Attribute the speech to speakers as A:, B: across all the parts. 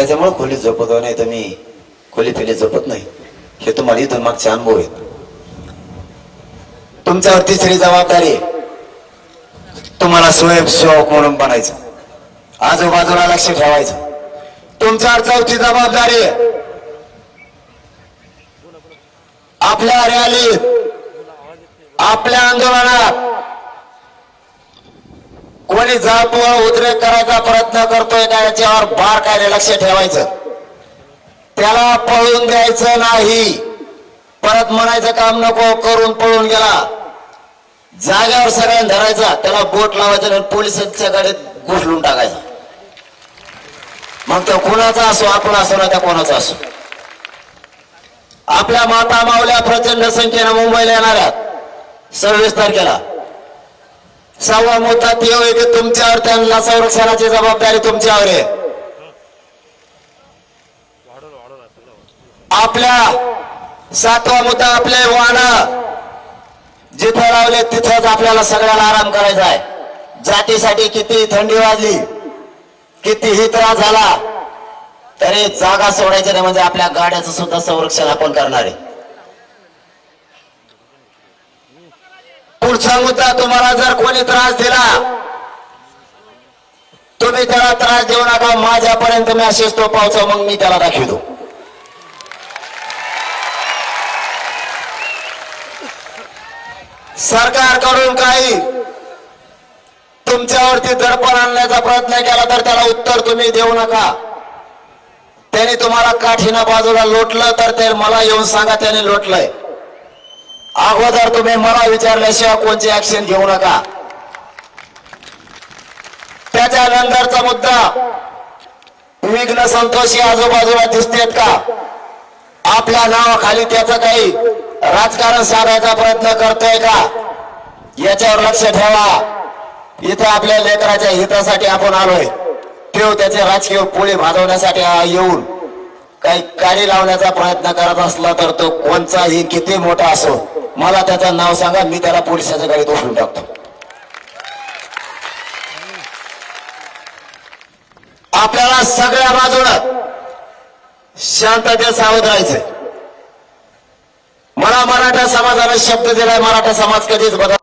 A: त्याच्यामुळे खोलीत झोपतो नाही तर मी खोली फेली झोपत नाही. हे तुम्हाला इथून मागचे अनुभव आहेत. तुमच्यावर तिसरी जबाबदारी तुम्हाला स्वयंसेवक म्हणून बनायचं. आजूबाजूला लक्ष ठेवायचं. तुमच्यावर चौथी जबाबदारी आपल्या रॅलीत आपल्या आंदोलनात कोणी जाप उद्रेक करायचा प्रयत्न करतोय का याच्यावर बार काय लक्ष ठेवायचं? त्याला पळून द्यायचं नाही. परत म्हणायचं काम नको करून पळून गेला. जाग्यावर सगळ्यांनी धरायचा त्याला बोट लावायचं आणि पोलिसांच्या गाडीत घुसलून टाकायचा. मग तो कुणाचा असो आपण असो ना त्या कोणाचा असो. आपल्या माता मावल्या प्रचंड संख्येनं मुंबईला येणाऱ्या. सव्वीस तारखेला. सहावा मुद्दा ते की तुमच्यावर त्यांना संरक्षणाची जबाबदारी तुमच्यावर आहे. आपल्या सातवा मुद्दा आपले वाहन जिथं लावले तिथंच आपल्याला सगळ्याला आराम करायचा आहे. जातीसाठी किती थंडी वाजली कितीही त्रास झाला तरी जागा सोडायची नाही म्हणजे आपल्या गाड्याचं सुद्धा संरक्षण आपण करणार आहे. सांगूचा तुम्हाला जर कोणी त्रास दिला तुम्ही त्याला त्रास देऊ नका. माझ्यापर्यंत मेसेज तो पावचा मग मी त्याला दाखवतो. सरकारकडून काही तुमच्यावरती दडपण आणण्याचा प्रयत्न केला तर त्याला उत्तर तुम्ही देऊ नका. त्याने तुम्हाला काठीनं बाजूला लोटलं तर ते मला येऊन सांगा त्याने लोटलंय. अगोदर तुम्ही मला विचारल्याशिवाय कोणचे ऍक्शन घेऊ नका. त्याच्यानंतरचा मुद्दा विघ्न संतोषी आजूबाजूला दिसतेत का? आपल्या नावाखाली त्याचं काही राजकारण साधायचा प्रयत्न करतोय का? याच्यावर लक्ष ठेवा. इथं आपल्या लेकराच्या हितासाठी आपण आलोय. ठेव त्याचे राजकीय पोळी भाजवण्यासाठी येऊन काही काळी लावण्याचा प्रयत्न करत असला तर तो कोणचाही किती मोठा असो. मला त्याचं नाव सांगा मी त्याला पोलिसाच्या गाडीत उचलून टाकतो. आपल्याला सगळ्या बाजूला शांततेत सावध राहायचंय मला मराठा समाजाने शब्द दिलाय मराठा समाज कधीच बदल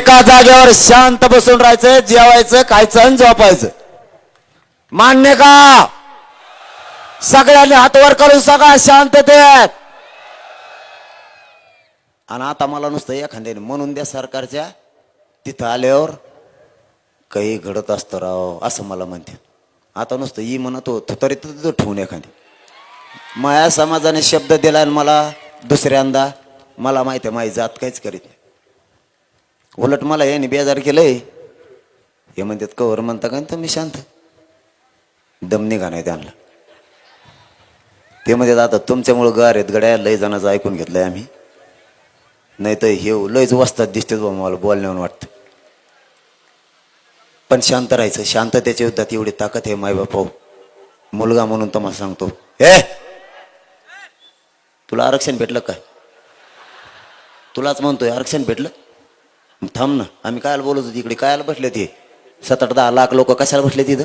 A: एका जागेवर शांत बसून राहायचं जेवायचं खायचं आणि झोपायचं. मान्य का? सगळ्यांनी हातवर करून सगळा शांततेत आणि आता मला नुसतं एखाद्याने म्हणून द्या सरकारच्या तिथं आल्यावर काही घडत असतं राव असं मला म्हणते. आता नुसतं ई म्हणत होतो तरी तिथं ठेवून एखादी. माया समाजाने शब्द दिला आणि मला दुसऱ्यांदा मला माहिती आहे माझी जात काहीच करीत नाही. उलट मला याने बेजार केलंय. हे म्हणतात कवर म्हणता का तुम्ही शांत. दम निघा नाही त्यांना. ते म्हणतात आता तुमच्यामुळं गार आहेत गड्या लय जणांचं ऐकून घेतलंय आम्ही. नाही तर हे लयच वस्तात दिसते बा मला बोलण्यावर वाटतं. पण शांत राहायचं. शांततेच्या युद्धात एवढी ताकद आहे माय बापा मुलगा म्हणून तुम्हाला सांगतो हे तुला आरक्षण भेटलं काय तुलाच म्हणतोय आरक्षण भेटलं? थांब ना. आम्ही कायला बोलत होतो इकडे? कायला बसले ते? सात आठ दहा लाख लोक कशाला बसले तिथं?